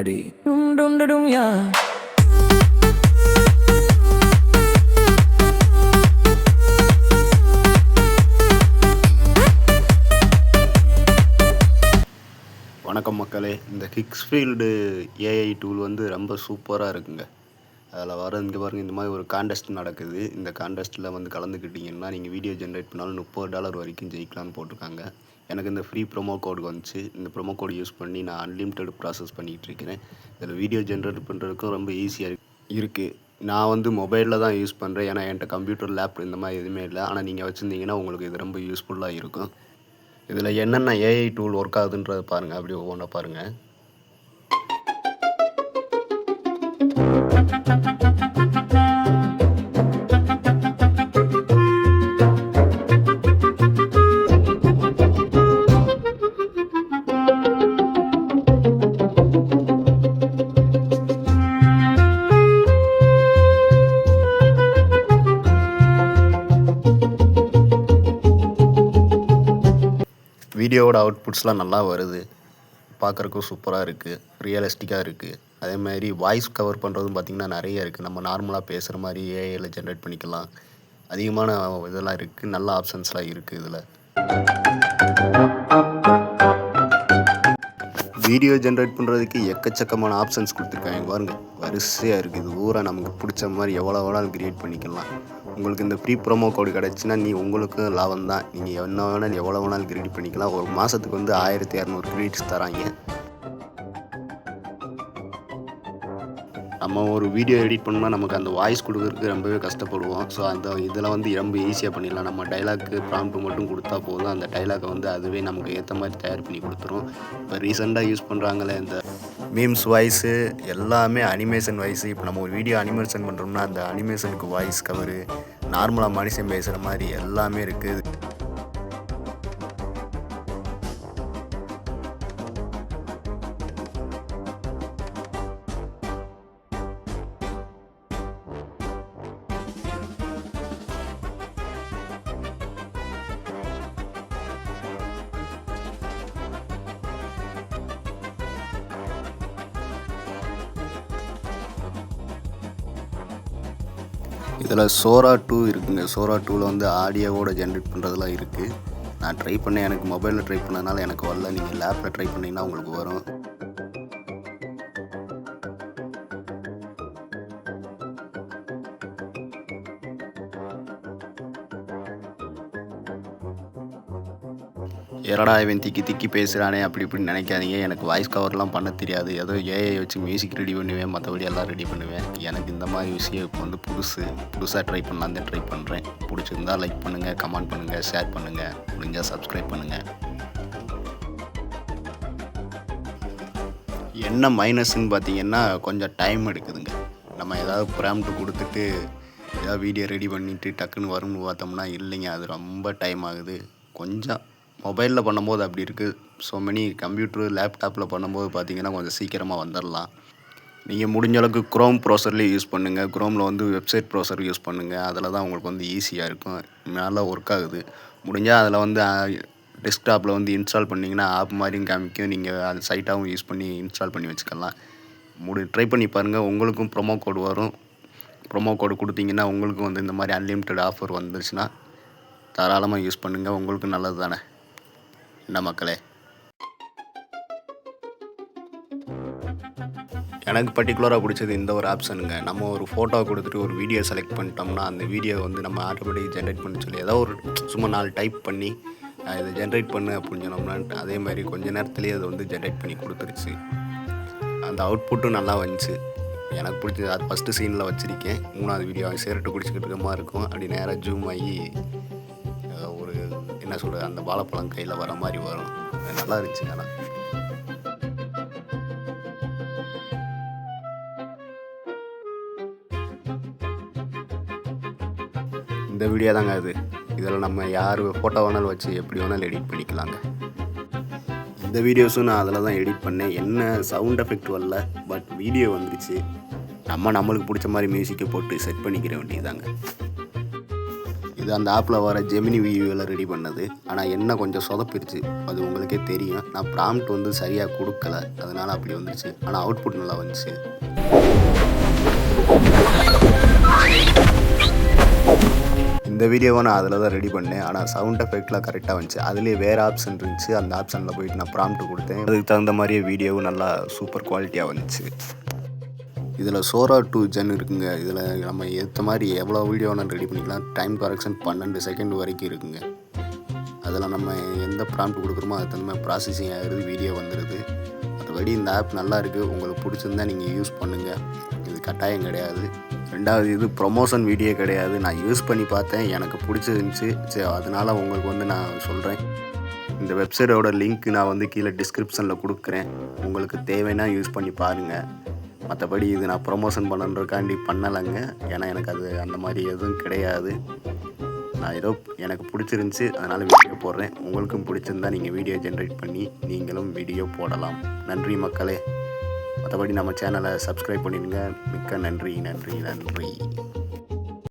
அடி டும் டும் டும் யா. வணக்கம் மக்களே. இந்த கிக்ஸ்ஃபீல்டு ஏஐ டூல் வந்து ரொம்ப சூப்பராக இருக்குங்க. அதில் வர இங்கே பாருங்கள் இந்த மாதிரி ஒரு காண்டெஸ்ட் நடக்குது. இந்த காண்டெஸ்ட்டில் வந்து கலந்துக்கிட்டிங்கன்னா நீங்கள் வீடியோ ஜென்ரேட் பண்ணாலும் முப்பது டாலர் வரைக்கும் ஜெயிக்கலாம்னு போட்டிருக்காங்க. எனக்கு இந்த ஃப்ரீ ப்ரோமோ கோடு வந்துச்சு. இந்த ப்ரோமோ கோடு யூஸ் பண்ணி நான் அன்லிமிட்டெட் ப்ராசஸ் பண்ணிகிட்டு இருக்கிறேன். இதில் வீடியோ ஜென்ரேட் பண்ணுறதுக்கும் ரொம்ப ஈஸியாக இருக்குது நான் வந்து மொபைலில் தான் யூஸ் பண்ணுறேன் ஏன்னா என்கிட்ட கம்ப்யூட்டர் லேப் இந்த மாதிரி எதுவுமே இல்லை. ஆனால் நீங்கள் வச்சுருந்தீங்கன்னா உங்களுக்கு இது ரொம்ப யூஸ்ஃபுல்லாக இருக்கும். இதில் என்னென்ன ஏஐ டூல் ஒர்க் ஆகுதுன்றதை பாருங்கள் அப்படி ஒவ்வொன்றா பாருங்கள் வீடியோவோட அவுட்புட்ஸ்லாம் நல்லா வருது. பார்க்குறக்கும் சூப்பராக இருக்குது ரியலிஸ்டிக்காக இருக்குது அதே மாதிரி வாய்ஸ் கவர் பண்ணுறதும் பார்த்திங்கன்னா நிறைய இருக்குது நம்ம நார்மலாக பேசுகிற மாதிரி ஏஐயில் ஜென்ரேட் பண்ணிக்கலாம். அதிகமான இதெல்லாம் இருக்குது நல்ல ஆப்ஷன்ஸ்லாம் இருக்குது இதில். வீடியோ ஜென்ரேட் பண்ணுறதுக்கு எக்கச்சக்கமான ஆப்ஷன்ஸ் கொடுத்துருக்காங்க பாருங்கள் வரிசையாக இருக்குது இது ஊரை நமக்கு பிடிச்ச மாதிரி எவ்வளோ வேணாலும் க்ரியேட் பண்ணிக்கலாம். உங்களுக்கு இந்த ப்ரீ ப்ரோமோ கோடு கிடச்சின்னா நீ உங்களுக்கும் லாபம் தான். நீங்கள் என்ன வேணாலும் எவ்வளோ வேணாலும் கிரெடிட் பண்ணிக்கலாம். ஒரு மாதத்துக்கு வந்து ஆயிரத்தி இரநூறு கிரெடிட்ஸ் தராங்க. நம்ம ஒரு வீடியோ எடிட் பண்ணோம்னா நமக்கு அந்த வாய்ஸ் கொடுக்குறதுக்கு ரொம்பவே கஷ்டப்படுவோம். ஸோ அந்த இதில் வந்து ரொம்ப ஈஸியாக பண்ணிடலாம். நம்ம டைலாக்கு ப்ராம்ப்ட் மட்டும் கொடுத்தா போதும். அந்த டைலாக்கை வந்து அதுவே நமக்கு ஏற்ற மாதிரி தயார் பண்ணி கொடுத்துரும். இப்போ ரீசெண்டாக யூஸ் பண்ணுறாங்களே இந்த மீம்ஸ் வாய்ஸு எல்லாமே அனிமேஷன் வாய்ஸு இப்போ நம்ம ஒரு வீடியோ அனிமேஷன் பண்ணுறோம்னா அந்த அனிமேஷனுக்கு வாய்ஸ் கவரு நார்மலாக மனுஷன் பேசுகிற மாதிரி எல்லாமே இருக்குது. இதில் சோரா டூ இருக்குங்க. சோரா டூவில் வந்து ஆடியோவோட ஜென்ரேட் பண்ணுறதெல்லாம் இருக்குது நான் ட்ரை பண்ணேன். எனக்கு மொபைலில் ட்ரை பண்ணதுனால எனக்கு வரல. நீங்கள் லேப்பில் ட்ரை பண்ணிங்கன்னா உங்களுக்கு வரும். எரடா இவன் திக்கி திக்கி பேசுகிறானே அப்படி இப்படின்னு நினைக்காதீங்க. எனக்கு வாய்ஸ் கவர்லாம் பண்ண தெரியாது. ஏதோ ஏஐ வச்சு மியூசிக் ரெடி பண்ணுவேன் மற்றபடி எல்லாம் ரெடி பண்ணுவேன். எனக்கு இந்த மாதிரி விஷயம் இப்போ வந்து புதுசு. புதுசாக ட்ரை பண்ணலாம் தான் ட்ரை பண்ணுறேன் பிடிச்சிருந்தா லைக் பண்ணுங்கள் கமெண்ட் பண்ணுங்கள் ஷேர் பண்ணுங்கள் முடிஞ்சால் சப்ஸ்கிரைப் பண்ணுங்கள் என்ன மைனஸ்ன்னு பார்த்தீங்கன்னா கொஞ்சம் டைம் எடுக்குதுங்க. நம்ம ஏதாவது ப்ராம்ட்டு கொடுத்துட்டு ஏதாவது வீடியோ ரெடி பண்ணிவிட்டு டக்குன்னு வரும்னு பார்த்தோம்னா இல்லைங்க. அது ரொம்ப டைம் ஆகுது. கொஞ்சம் மொபைலில் பண்ணும்போது அப்படி இருக்குது ஸோ மெனி கம்ப்யூட்டர் லேப்டாப்பில் பண்ணும்போது பார்த்தீங்கன்னா கொஞ்சம் சீக்கிரமாக வந்துடலாம் நீங்கள் முடிஞ்ச அளவுக்கு க்ரோம் ப்ரௌசர்லேயே யூஸ் பண்ணுங்கள் க்ரோமில் வந்து வெப்சைட் ப்ரௌசர் யூஸ் பண்ணுங்கள் அதில் தான் உங்களுக்கு வந்து ஈஸியாக இருக்கும். நல்லா ஒர்க் ஆகுது. முடிஞ்சால் அதில் வந்து டெஸ்க்டாப்பில் வந்து இன்ஸ்டால் பண்ணிங்கன்னா ஆப் மாதிரியும் காமிக்கும். நீங்கள் அது சைட்டாகவும் யூஸ் பண்ணி இன்ஸ்டால் பண்ணி வச்சுக்கலாம். முடி ட்ரை பண்ணி பாருங்கள் உங்களுக்கும் ப்ரோமோ கோடு வரும். ப்ரோமோ கோடு கொடுத்தீங்கன்னா உங்களுக்கும் வந்து இந்த மாதிரி அன்லிமிட்டெட் ஆஃபர் வந்துருச்சுன்னா தாராளமாக யூஸ் பண்ணுங்கள் உங்களுக்கும் நல்லது தானே? நமக்களே மக்களே. எனக்கு பர்டிகுலராக பிடிச்சது இந்த ஒரு ஆப்ஷனுங்க நம்ம ஒரு ஃபோட்டோ கொடுத்துட்டு ஒரு வீடியோ செலக்ட் பண்ணிட்டோம்னா அந்த வீடியோ வந்து நம்ம ஆட்டோமேட்டிக் ஜென்ரேட் பண்ண சொல்லி ஏதோ ஒரு சும்மா நாலு டைப் பண்ணி இதை ஜென்ரேட் பண்ணு அப்படின்னு சொன்னோம்னா அதே மாதிரி கொஞ்ச நேரத்துலேயே அதை வந்து ஜென்ரேட் பண்ணி கொடுத்துருச்சு. அந்த அவுட்புட்டும் நல்லா வந்துச்சு. எனக்கு பிடிச்சது அது ஃபஸ்ட்டு சீனில் வச்சுருக்கேன். மூணாவது வீடியோ சேரட்டு குடிச்சிக்கிட்டு இருக்க மாதிரி இருக்கும். அப்படி நேராக ஜூம் ஆகி ஒரு என்ன சொல்கிறது அந்த வாழைப்பழம் கையில் வர மாதிரி வரும். நல்லா இருந்துச்சு ஆனால் இந்த வீடியோ தாங்க அது. இதில் நம்ம யார் ஃபோட்டோ வேணாலும் வச்சு எப்படி வேணாலும் எடிட் பண்ணிக்கலாங்க. இந்த வீடியோஸும் நான் அதில் தான் எடிட் பண்ணேன். என்ன சவுண்ட் எஃபெக்ட் வரல பட் வீடியோ வந்துருச்சு. நம்ம நம்மளுக்கு பிடிச்ச மாதிரி மியூசிக்கை போட்டு செட் பண்ணிக்கிற வேண்டியதாங்க இது அந்த ஆப்பில் வர ஜெமினி வியூவில் ரெடி பண்ணது. ஆனால் என்ன கொஞ்சம் சொதப்பிருச்சு அது உங்களுக்கே தெரியும். நான் ப்ராம்ப்ட் வந்து சரியாக கொடுக்கல. அதனால் அப்படி வந்துருச்சு. ஆனால் அவுட்புட் நல்லா வந்துச்சு. இந்த வீடியோவை நான் அதில் தான் ரெடி பண்ணேன். ஆனால் சவுண்ட் எஃபெக்ட்லாம் கரெக்டாக வந்துச்சு. அதுலேயே வேறு ஆப்ஷன் இருந்துச்சு. அந்த ஆப்ஷனில் போயிட்டு நான் ப்ராம்ப்ட் கொடுத்தேன். அதுக்கு தகுந்த மாதிரியே வீடியோவும் நல்லா சூப்பர் குவாலிட்டியாக வந்துச்சு. இதில் சோரா டூ ஜென் இருக்குங்க. இதில் நம்ம ஏற்ற மாதிரி எவ்வளோ வீடியோ வேணாலும் ரெடி பண்ணிக்கலாம். டைம் கரெக்ஷன் பன்னெண்டு செகண்ட் வரைக்கும் இருக்குங்க. அதில் நம்ம எந்த ப்ராம்ப்ட் கொடுக்குறோமோ அது தகுந்த ப்ராசஸிங் ஆகிடுது வீடியோ வந்துடுது. மற்றபடி இந்த ஆப் நல்லா இருக்குது உங்களுக்கு பிடிச்சிருந்தா நீங்கள் யூஸ் பண்ணுங்கள் இது கட்டாயம் கிடையாது. ரெண்டாவது இது ப்ரொமோஷன் வீடியோ கிடையாது. நான் யூஸ் பண்ணி பார்த்தேன். எனக்கு பிடிச்சிருந்துச்சி சரி அதனால் உங்களுக்கு வந்து நான் சொல்கிறேன் இந்த வெப்சைட்டோட லிங்க் நான் வந்து கீழே டிஸ்கிரிப்ஷனில் கொடுக்குறேன். உங்களுக்கு தேவைன்னா யூஸ் பண்ணி பாருங்கள் மற்றபடி இது நான் ப்ரொமோஷன் பண்ணுறதுக்காண்டி பண்ணலைங்க. ஏன்னா எனக்கு அது அந்த மாதிரி எதுவும் கிடையாது. நான் ஏதோ எனக்கு பிடிச்சிருந்துச்சி அதனால் வீடியோ போடுறேன். உங்களுக்கும் பிடிச்சிருந்தா நீங்கள் வீடியோ ஜென்ரேட் பண்ணி நீங்களும் வீடியோ போடலாம். நன்றி மக்களே. மற்றபடி நம்ம சேனலை சப்ஸ்கிரைப் பண்ணிடுங்க. மிக்க நன்றி நன்றி நன்றி.